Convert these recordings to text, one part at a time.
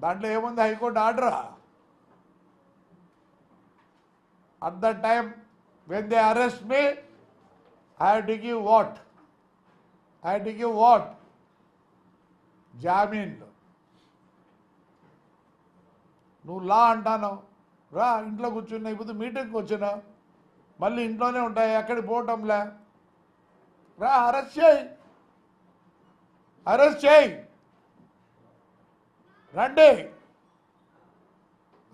దాంట్లో ఏముంది high court ఆర్డరా? At the time when they arrest me I have to give what I have to give what జామీన్లు నువ్వు లా అంటాను రా ఇంట్లో కూర్చున్నా ఇప్పుడు మీటింగ్కి వచ్చినా. మళ్ళీ ఇంట్లోనే ఉంటాయి? ఎక్కడికి పోవటంలే? రా అరెస్ట్ చేయి. అరెస్ట్ చేయి. రండి.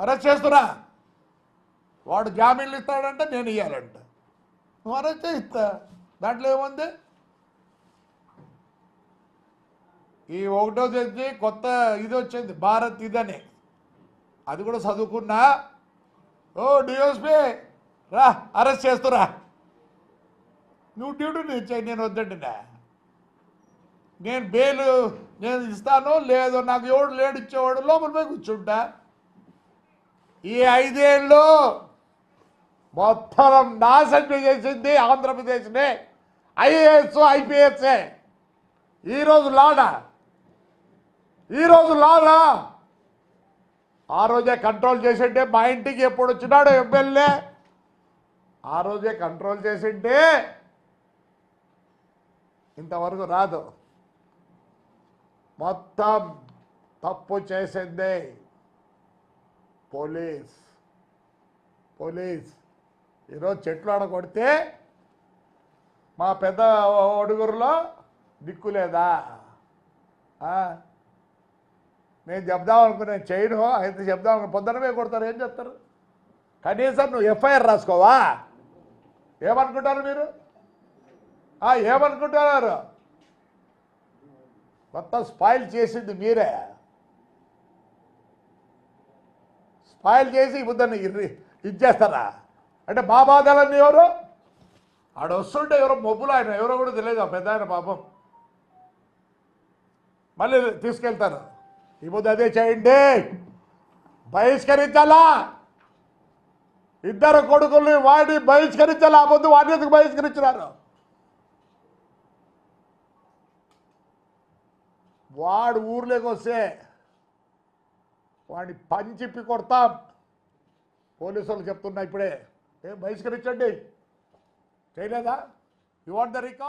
అరెస్ట్ చేస్తున్నా. వాడు జామీన్లు ఇస్తాడంటే నేను ఇవ్వాలంట నువ్వు అరెస్ట్ చేయిస్తా దాంట్లో ఏముంది? ఈ ఒకటో తేదీ కొత్త ఇది వచ్చింది భారత్ ఇదని. అది కూడా చదువుకున్నా. ఓ డిఎస్పి రా అరెస్ట్ చేస్తురా నువ్వు డ్యూటీ ఇచ్చాయి నేను వద్దండినా నేను బెయిల్ నేను ఇస్తాను లేదు నాకు ఎవడు లేడు ఇచ్చేవాడు లోపల పోయి కూర్చుంటా. ఈ ఐదేళ్ళు మొత్తం నాశనం చేసింది ఆంధ్రప్రదేశ్ని. ఐఏఎస్ ఐపీఎస్ఏ. ఈరోజు లాడా. ఈరోజు లాడా. ఆ రోజే కంట్రోల్ చేసింటే మా ఇంటికి ఎప్పుడు వచ్చినాడు ఎమ్మెల్యే. ఆ రోజే కంట్రోల్ చేసింటే ఇంతవరకు రాదు. మొత్తం తప్పు చేసింది పోలీస్. పోలీస్. ఈరోజు చెట్లు ఆడకొడితే మా పెద్ద ఒడుగురులో దిక్కు లేదా? నేను చెప్దాం అనుకునే చేయను అయితే చెప్దాం అనుకున్నా పొద్దునమే కొడతారు ఏం చెప్తారు కనీసం నువ్వు ఎఫ్ఐఆర్ రాసుకోవా? ఏమనుకుంటారు మీరు? ఏమనుకుంటున్నారు? మొత్తం స్పాయిల్ చేసింది మీరే. స్పాయిల్ చేసి బుద్ధని ఇచ్చేస్తారా? అంటే మా బాధలన్నీ ఎవరు? ఆడ వస్తుంటే ఎవరో మొబ్బులు ఆయన ఎవరో కూడా తెలియదు ఆ పెద్ద ఆయన పాపం. మళ్ళీ తీసుకెళ్తారు. ఈ పొద్దు అదే చేయండి. బహిష్కరించాలా? ఇద్దరు కొడుకుల్ని వాడి బహిష్కరించాలా? ఆ పొద్దు వాడిని ఎందుకు బహిష్కరించినారు? వాడు ఊర్లోకి వస్తే వాడిని పంచిప్పి కొడతాం. పోలీసు వాళ్ళు చెప్తున్నా ఇప్పుడే. ఏం బహిష్కరించండి. చేయలేదా? You want the record